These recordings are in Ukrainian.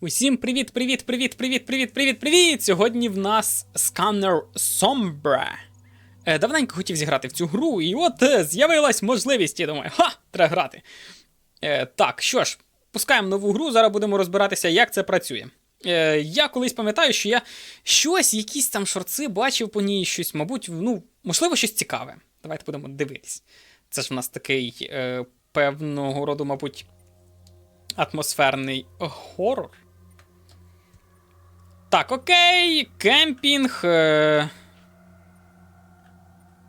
Усім привіт, привіт, привіт, привіт, привіт, привіт, привіт! Сьогодні в нас сканер Sombra. Е, давненько хотів зіграти в цю гру, і от е, з'явилась можливість. Я думаю, ха, треба грати. Е, так, що ж, пускаємо нову гру, зараз будемо розбиратися, як це працює. Я колись пам'ятаю, що я щось, якісь там шорти бачив по ній, щось, мабуть, ну, можливо, щось цікаве. Давайте будемо дивитись. Це ж у нас такий певного роду, мабуть, атмосферний хорор. Так, окей, кемпінг. Е...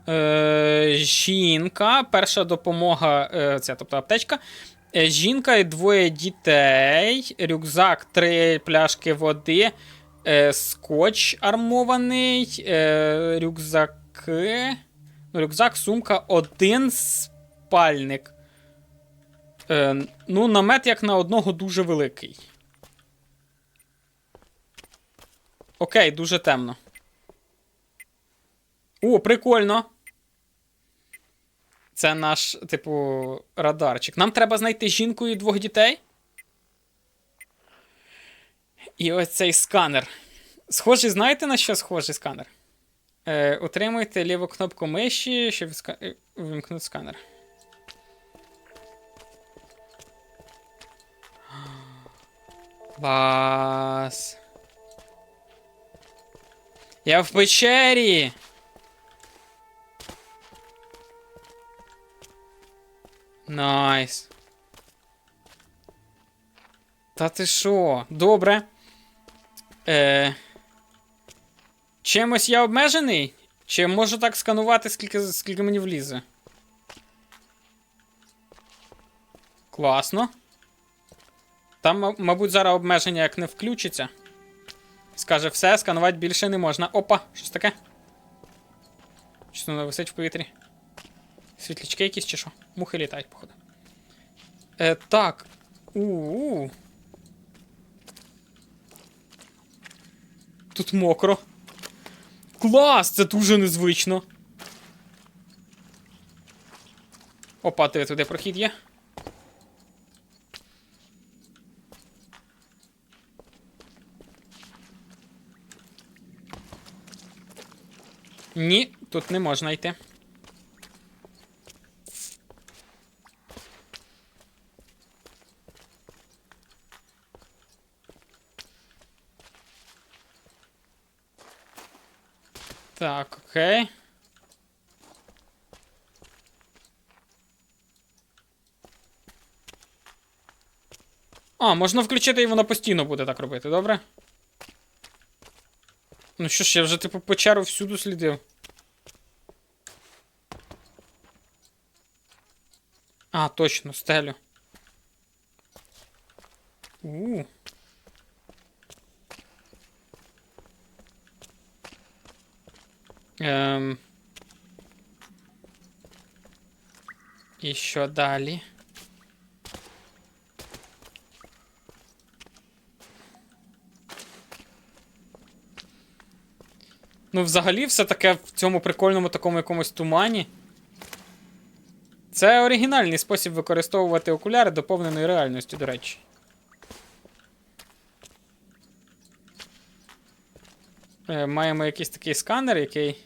Е... Жінка, перша допомога, е... це, тобто аптечка. Е... Жінка і двоє дітей. Рюкзак, три пляшки води. Е... Скотч армований. Е... Рюкзаки. Ну, Рюкзак, сумка, один спальник. Е... Ну, намет як на одного дуже великий. Окей, дуже темно. О, прикольно. Це наш, типу, радарчик. Нам треба знайти жінку і двох дітей. І ось цей сканер. Схожий, знаєте, на що схожий сканер? Е, Утримуйте ліву кнопку миші, щоб ска... е, вимкнути сканер. Клас. Я в печері. Найс. Та ти що? Добре. Е... Чимось я обмежений? Чи можу так сканувати, скільки, скільки мені влізе? Класно. Там, мабуть, зараз обмеження як не включиться. Скаже, все, сканувати більше не можна. Опа, щось таке. Щось воно висить в повітрі. Світлячки якісь чи що? Мухи літають, походу. Е, так. У, -у, у Тут мокро. Клас! Це дуже незвично. Опа, ти туди прохід є. Ні, тут не можна йти. Так, окей. А, можна включити і воно постійно буде так робити, добре? Ну що ж, я вже типу печеру всюди слідив. А, точно, стелю. У. Ем. І що далі? Ну, взагалі, все таке в цьому прикольному такому якомусь тумані. Це оригінальний спосіб використовувати окуляри доповненої реальності, до речі. Е, Маємо якийсь такий сканер, який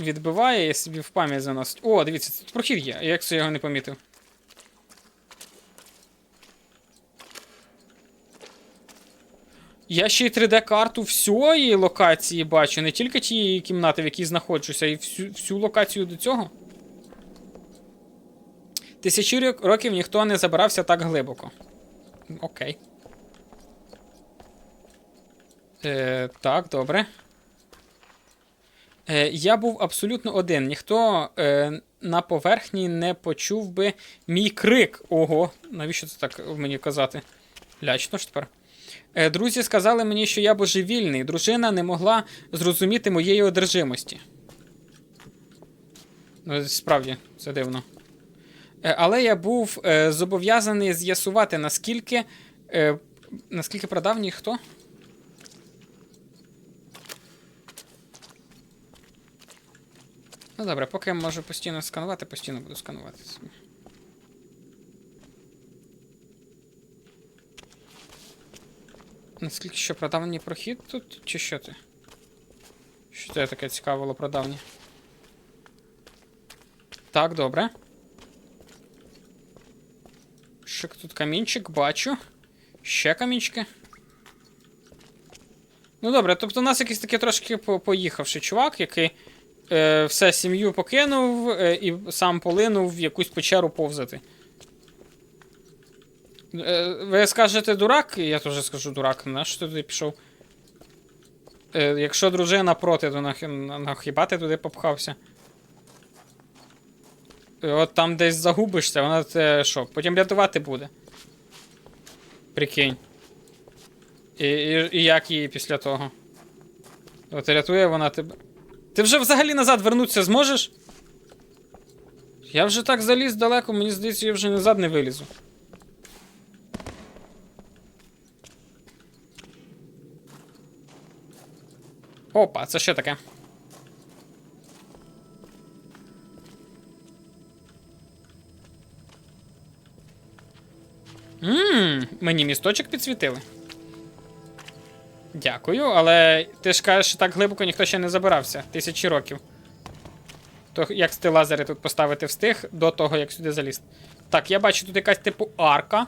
відбиває і собі в пам'ять заносить. О, дивіться, тут прохід є. Як це я його не помітив? Я ще й 3D-карту всієї локації бачу, не тільки тієї кімнати, в якій знаходжуся, і всю, всю локацію до цього. Тисячі років ніхто не забирався так глибоко. Окей. Е, так, добре. Е, я був абсолютно один. Ніхто е, на поверхні не почув би мій крик. Ого, навіщо це так мені казати? Лячно ж тепер. Е, друзі сказали мені, що я божевільний. Дружина не могла зрозуміти моєї одержимості. Ну, справді, це дивно. Е, але я був е, зобов'язаний з'ясувати, наскільки. Наскільки прадавній хто? Ну добре, поки я можу постійно сканувати, постійно буду сканувати Наскільки що прадавній прохід тут, чи що ти? Що це таке цікавило прадавнє? Так, добре. Шик тут камінчик, бачу. Ще камінчики. Ну добре, тобто у нас якийсь такий трошки по- поїхавший чувак, який е, все сім'ю покинув е, і сам полинув в якусь печеру повзати. Е, ви скажете дурак, я теж скажу дурак, на що ти туди пішов? Е, якщо дружина проти, то нах... на хіба ти туди попхався? Е, От там десь загубишся, вона те що, потім рятувати буде. Прикинь. І, і, і як її після того? От рятує вона тебе. Ти вже взагалі назад вернутися зможеш? Я вже так заліз далеко, мені здається, я вже назад не вилізу. Опа, це що таке? Ммм, мені місточок підсвітили. Дякую, але ти ж кажеш, що так глибоко ніхто ще не забирався. Тисячі років. То як ти лазери тут поставити встиг до того, як сюди заліз. Так, я бачу тут якась типу арка.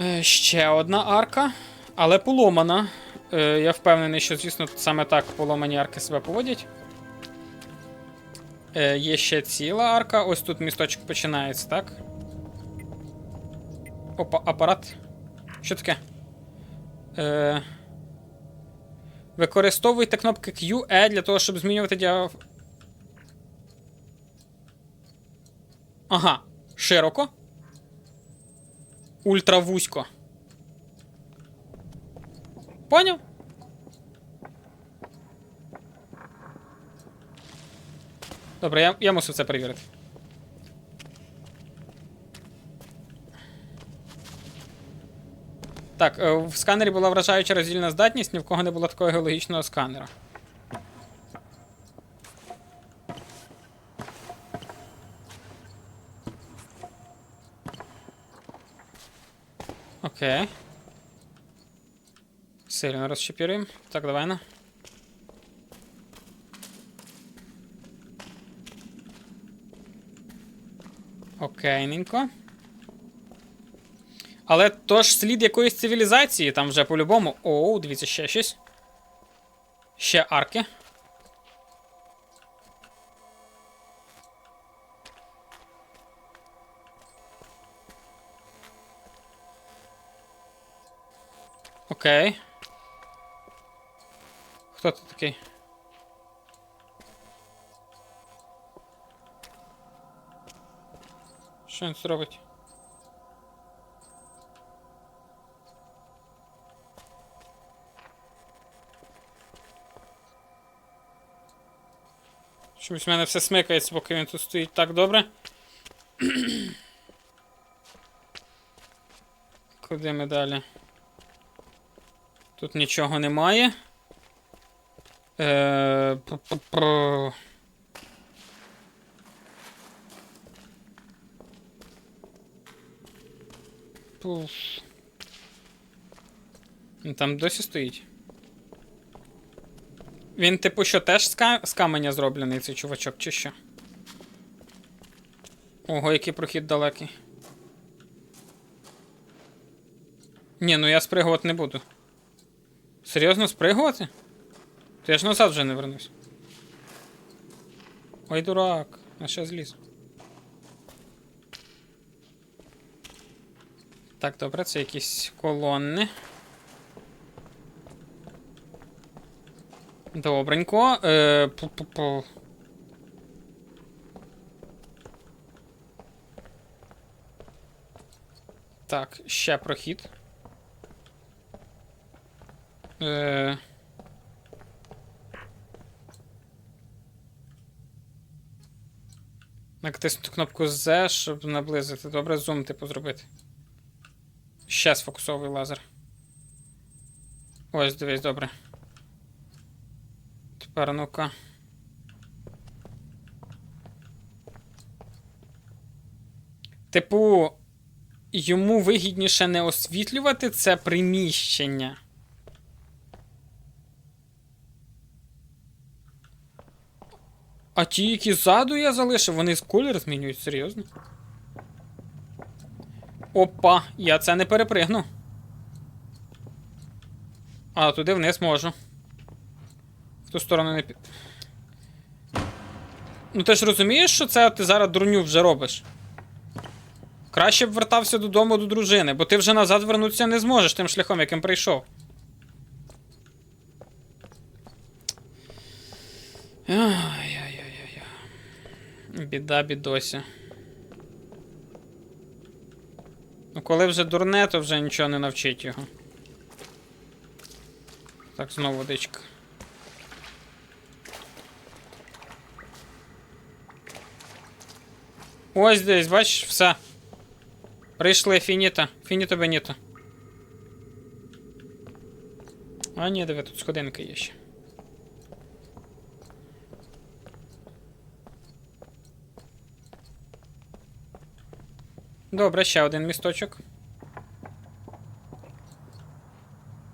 Е, ще одна арка, але поломана. Е, я впевнений, що, звісно, саме так поломані арки себе поводять. Е, є ще ціла арка. Ось тут місточок починається, так? Опа, апарат. Що таке? Е, використовуйте кнопки Q, E для того, щоб змінювати діа... Ага. Широко. Ультравузько. Поняв? Добре, я, я мусив це перевірити. Так, е, в сканері була вражаюча роздільна здатність, ні в кого не було такого геологічного сканера. Окей. Сильно розчепірюємо. Так, давай на. Окейненько. Але то ж слід якоїсь цивілізації, там вже по-любому. Оу, дивіться, ще щось. Ще арки. Окей. Хто ти такий? Що він тут робить? Чомусь в мене все смикається, поки він тут стоїть так добре. Куди ми далі? Тут нічого немає. Е. Він Там досі стоїть. Він, типу, що теж з, з каменя зроблений цей чувачок, чи що? Ого, який прохід далекий. Ні, ну я спригувати не буду. Серйозно спригувати? То я ж назад вже не вернусь. Ой, дурак, на ще зліз. Так, добре, це якісь колонни. Добренько. Е, пу-пу-пу. Так, ще прохід. Е... Натиснути кнопку Z, щоб наблизити. Добре, зум, типу, зробити. Ще сфокусовуй лазер. Ось, дивись, добре. Тепер ну-ка. Типу. йому вигідніше не освітлювати це приміщення. А ті, які ззаду я залишив, вони з колір змінюють, серйозно. Опа, я це не перепригну. А туди вниз можу. В ту сторону не під. Ну ти ж розумієш, що це ти зараз дурню вже робиш? Краще б вертався додому до дружини, бо ти вже назад вернутися не зможеш тим шляхом, яким прийшов. Ай-яй-яй-яй. Біда, бідося. Ну, коли вже дурне, то вже нічого не навчить його. Так, знову водичка. Ось десь, бачиш, все. Прийшли, фініта. Фініто беніто. А, ні, диви, тут сходинки є ще. Добре, ще один місточок.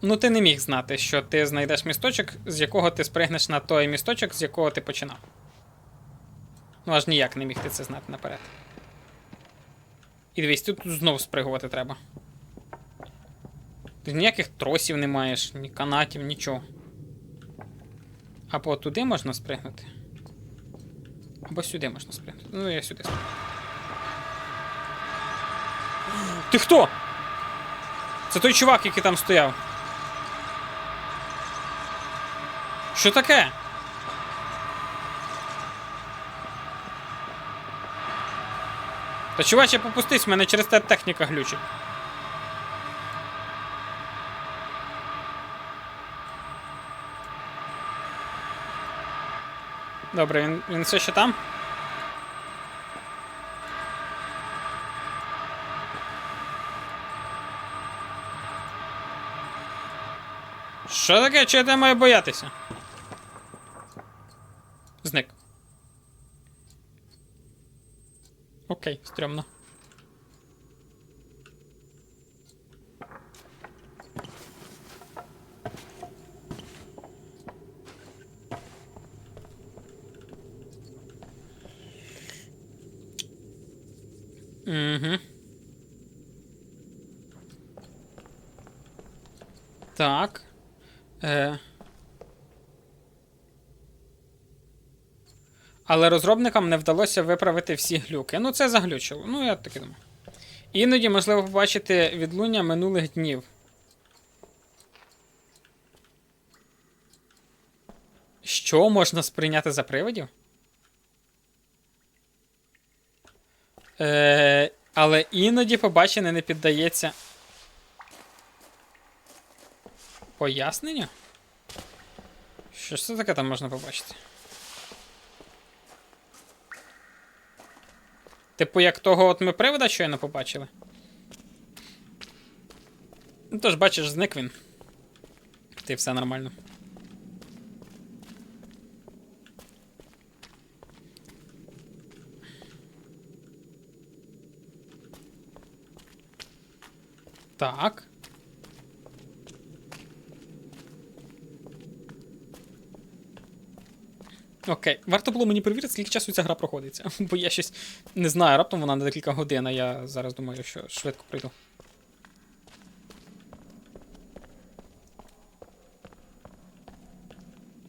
Ну, ти не міг знати, що ти знайдеш місточок, з якого ти спригнеш на той місточок, з якого ти починав. Ну, аж ніяк не міг ти це знати наперед. І дивись, тут знову спригувати треба. Ти ніяких тросів не маєш, ні канатів, нічого. Або туди можна спригнути. Або сюди можна спригнути. Ну, я сюди спригну. Ти хто? Це той чувак, який там стояв. Що таке? Та чуваче, попустись, мене через те техніка глючить. Добре, він, він все ще там? Що таке? Чого я маю боятися? Зник. Окей, стрьомно. Угу. Так. Е. Але розробникам не вдалося виправити всі глюки. Ну, це заглючило. Ну, я таки думаю. Іноді можливо побачити відлуння минулих днів. Що можна сприйняти за привидів? Е, але іноді побачене не піддається. Поясненню? Що ж це таке там можна побачити? Типу, як того от ми привода щойно побачили. Ну тож, бачиш, зник він. Ти все нормально. Так. Окей, варто було мені перевірити, скільки часу ця гра проходиться. Бо я щось не знаю, раптом вона на декілька годин, а я зараз думаю, що швидко прийду.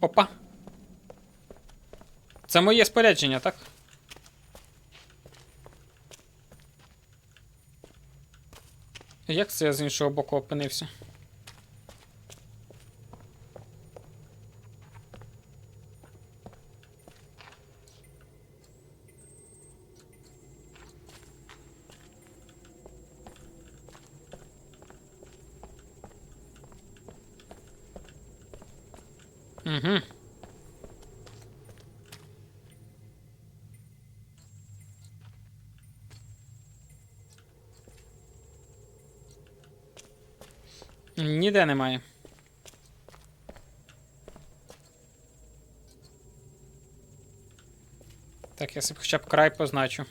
Опа. Це моє спорядження, так? Як це я з іншого боку опинився? Угу. Ніде немає. Так, я собі хоча б край позначу.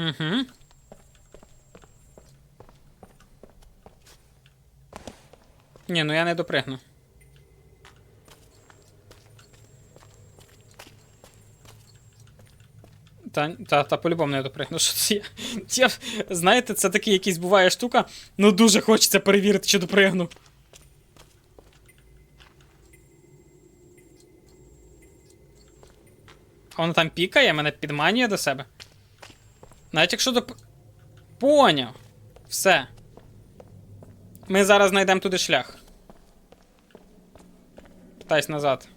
Угу. Ні, ну я не допригну. Та, та, та по-любому не допригну. Що це я? я? Знаєте, це такий якийсь буває штука. Ну дуже хочеться перевірити, чи допригну. А воно там пікає, мене підманює до себе. Навіть якщо доп... Поняв. Все. Ми зараз знайдемо туди шлях. Питайся назад.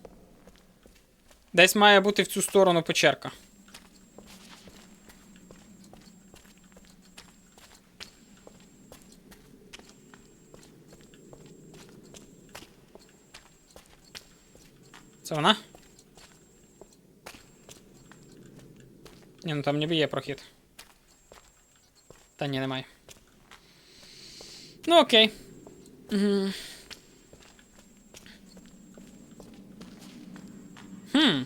Десь має бути в цю сторону печерка. Це вона? Ні, ну там ніби є прохід. Та ні, немає. Ну окей. Мгм. Хм.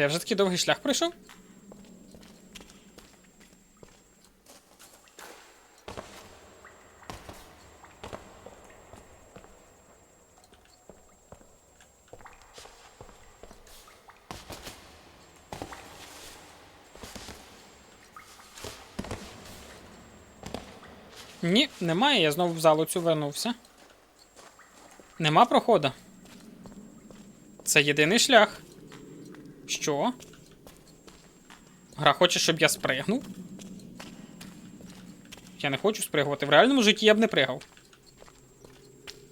Це я вже такий довгий шлях пройшов? Ні, немає, я знову в залу цю вернувся. Нема проходу. Це єдиний шлях. Що? Гра хоче, щоб я спригнув? Я не хочу спригувати. В реальному житті я б не пригав.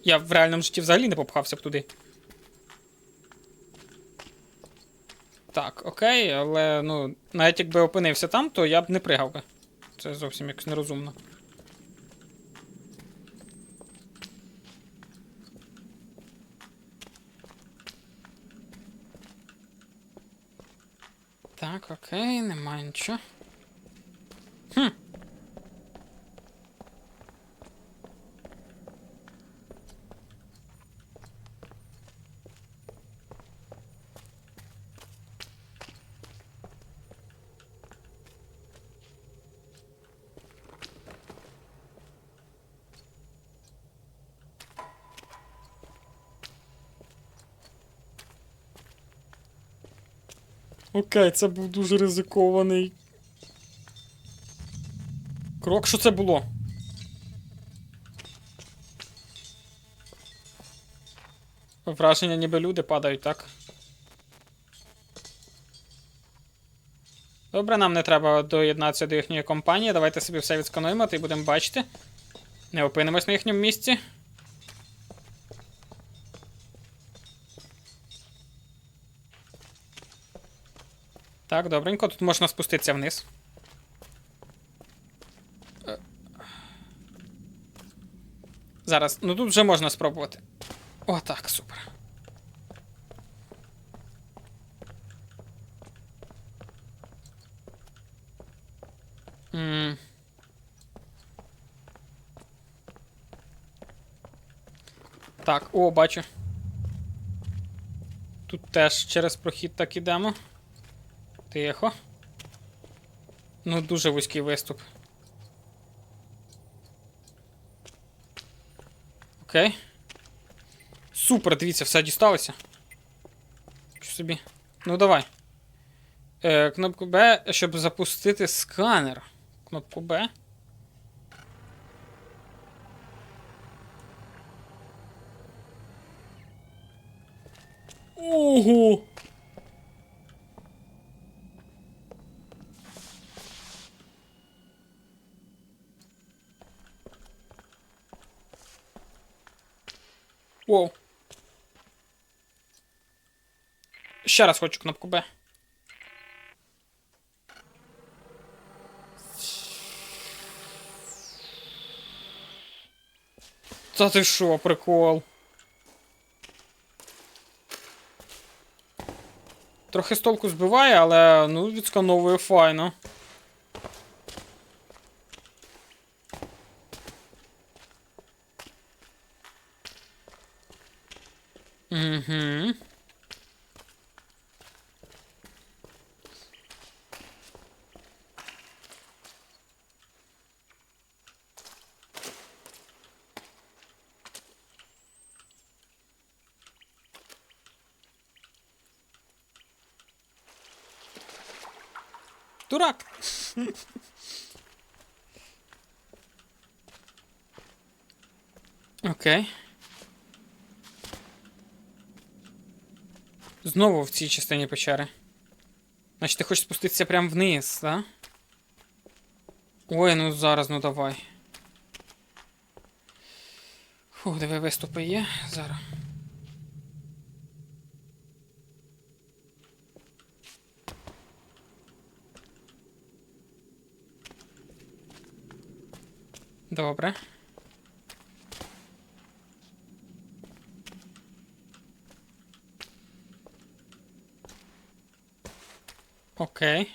Я в реальному житті взагалі не попхався б туди. Так, окей, але ну, навіть якби опинився там, то я б не пригав би. Це зовсім якось нерозумно. Так, окей, немає нічого. Хм. Окей, це був дуже ризикований. Крок, що це було? Враження, ніби люди падають, так? Добре, нам не треба доєднатися до їхньої компанії. Давайте собі все відскануємо, і будемо бачити. Не опинимось на їхньому місці. Так, добренько, тут можна спуститися вниз. Е. Зараз, ну тут вже можна спробувати. О, так, супер. М. Так, о, бачу. Тут теж через прохід так ідемо. Тихо. Ну, дуже вузький виступ. Окей. Супер, дивіться, все дісталося. Що собі? Ну давай. Е, Кнопку Б, щоб запустити сканер. Кнопку Б. Ого! Воу. Ще раз хочу кнопку Б. Та ти що, прикол? Трохи з толку збиває, але ну відскановує файно. Mm-hmm. Дурак! okay. Знову в цій частині печери. Значить, ти хочеш спуститися прямо вниз, так? Ой, ну зараз, ну давай. Фух, диви, виступи є. Зараз. Добре. Окей.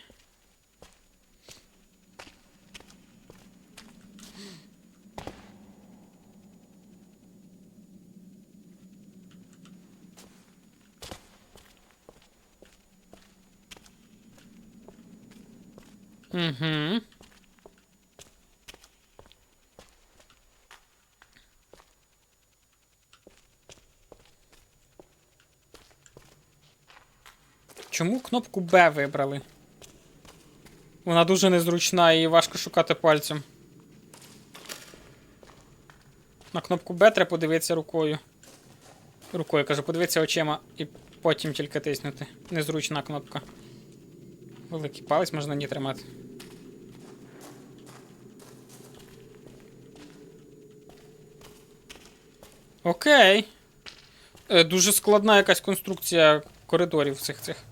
Угу. Чому кнопку Б вибрали? Вона дуже незручна і важко шукати пальцем. На кнопку Б треба подивитися рукою. Рукою кажу, подивитися очима і потім тільки тиснути. Незручна кнопка. Великий палець можна не тримати. Окей. Е, дуже складна якась конструкція коридорів цих цих.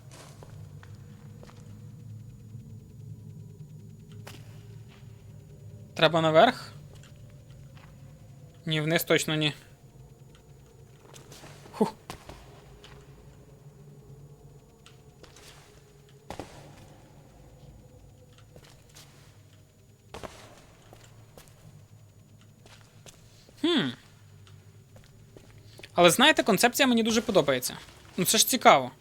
Треба наверх? Ні, вниз точно ні. Хм. Але знаєте, концепція мені дуже подобається. Ну це ж цікаво.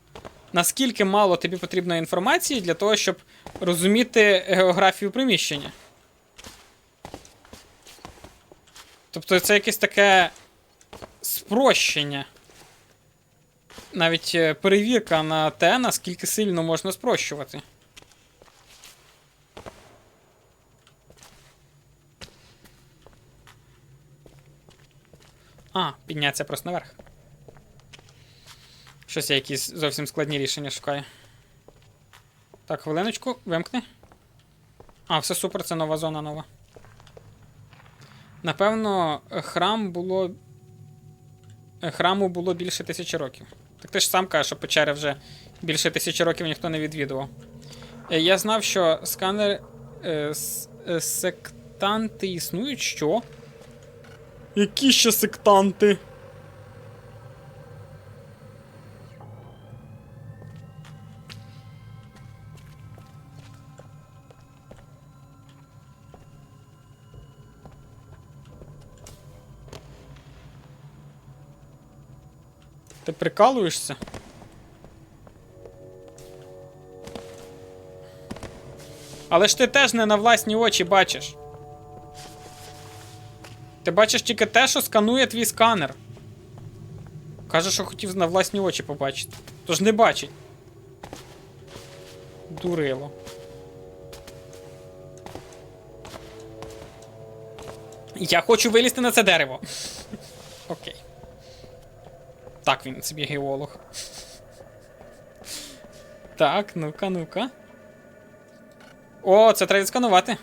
Наскільки мало тобі потрібно інформації для того, щоб розуміти географію приміщення. Тобто це якесь таке спрощення. Навіть е, перевірка на те, наскільки сильно можна спрощувати. А, піднятися просто наверх. Щось я якісь зовсім складні рішення шукаю. Так, хвилиночку, вимкни. А, все супер, це нова зона нова. Напевно, храм було. Храму було більше тисячі років. Так ти ж сам кажеш, що печери вже більше тисячі років ніхто не відвідував. Е, Я знав, що сканер. Е, е, сектанти існують що? Які ще сектанти? Ти прикалуєшся? Але ж ти теж не на власні очі бачиш. Ти бачиш тільки те, що сканує твій сканер. Каже, що хотів на власні очі побачити. Тож не бачить. Дурило. Я хочу вилізти на це дерево. Так, він собі геолог. Так, ну-ка, ну-ка. О, це треба відсканувати.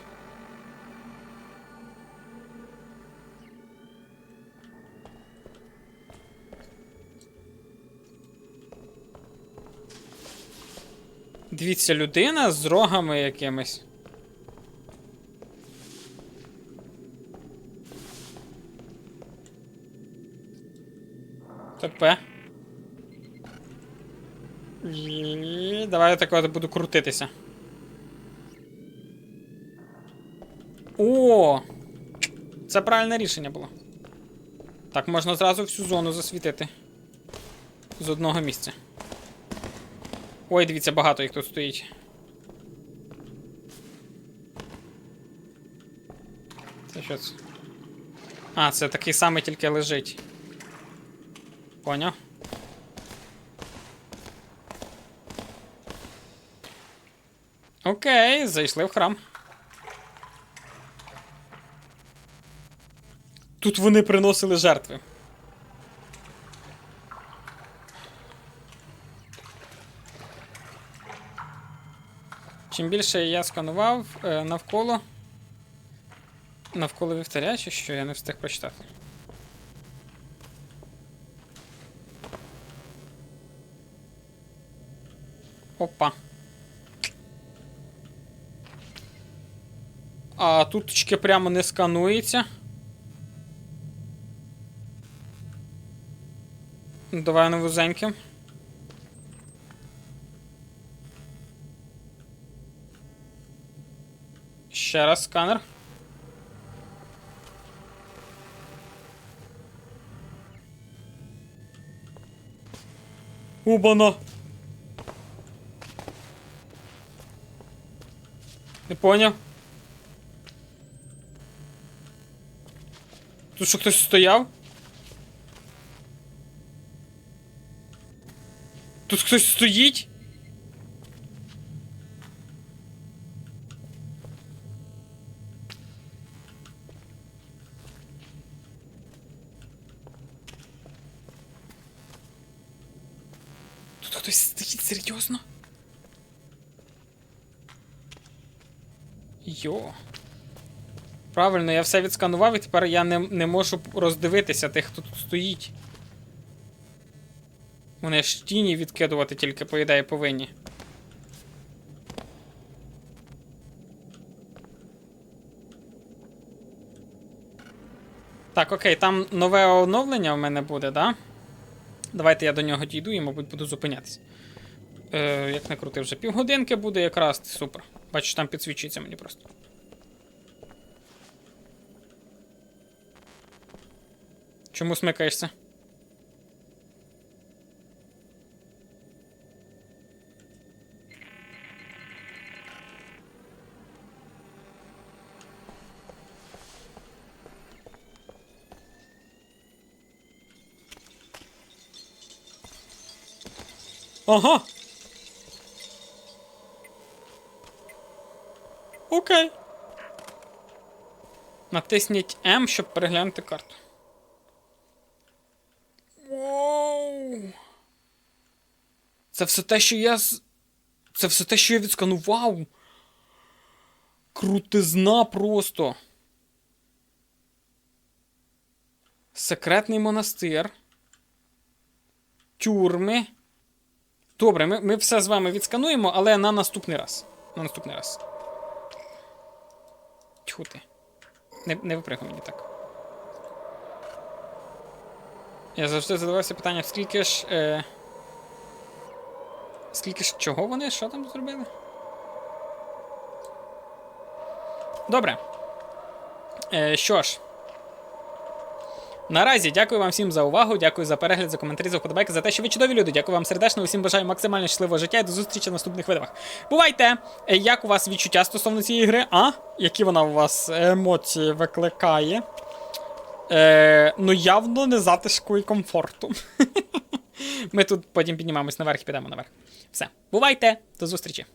Дивіться, людина з рогами якимись. І давай я так буду крутитися. О! Це правильне рішення було. Так, можна зразу всю зону засвітити. З одного місця. Ой, дивіться, багато їх тут стоїть. Це що це? А, це такий самий тільки лежить. Поняв? Окей, зайшли в храм. Тут вони приносили жертви. Чим більше я сканував е, навколо. Навколо вівтаря, що я не встиг прочитати. Опа. А туточки прямо не сканується. Давай на вузеньке. Ще раз сканер. Убана. Не поняв. Тут що хтось стояв? Тут хтось стоїть? Тут хтось стоїть серйозно? Йо. Правильно, я все відсканував і тепер я не, не можу роздивитися тих, хто тут стоїть. Вони ж тіні відкидувати тільки, по ідеї, повинні. Так, окей, там нове оновлення в мене буде, да? Давайте я до нього дійду і, мабуть, буду зупинятися. Е, як не крути, вже півгодинки буде якраз супер. Бачиш, там підсвічується мені просто. Чому смикаєшся? Ага. Окей. Натисніть М, щоб переглянути карту. Це все те, що я. Це все те, що я відсканував. Крутизна просто. Секретний монастир. Тюрми. Добре, ми, ми все з вами відскануємо, але на наступний раз. На наступний раз. Тьху ти. Не, не випригуй мені так. Я завжди задавався питанням, скільки ж. Е... Скільки ж чого вони? Що там зробили? Добре. Е, що ж. Наразі дякую вам всім за увагу, дякую за перегляд, за коментарі, за вподобайки, за те, що ви чудові люди. Дякую вам сердечно, усім бажаю максимально щасливого життя і до зустрічі в наступних видах. Бувайте! Е, Як у вас відчуття стосовно цієї гри? А? Які вона у вас емоції викликає? Е, ну, явно не затишку і комфорту. Ми тут потім піднімаємось наверх і підемо наверх. Все. Бувайте! До зустрічі!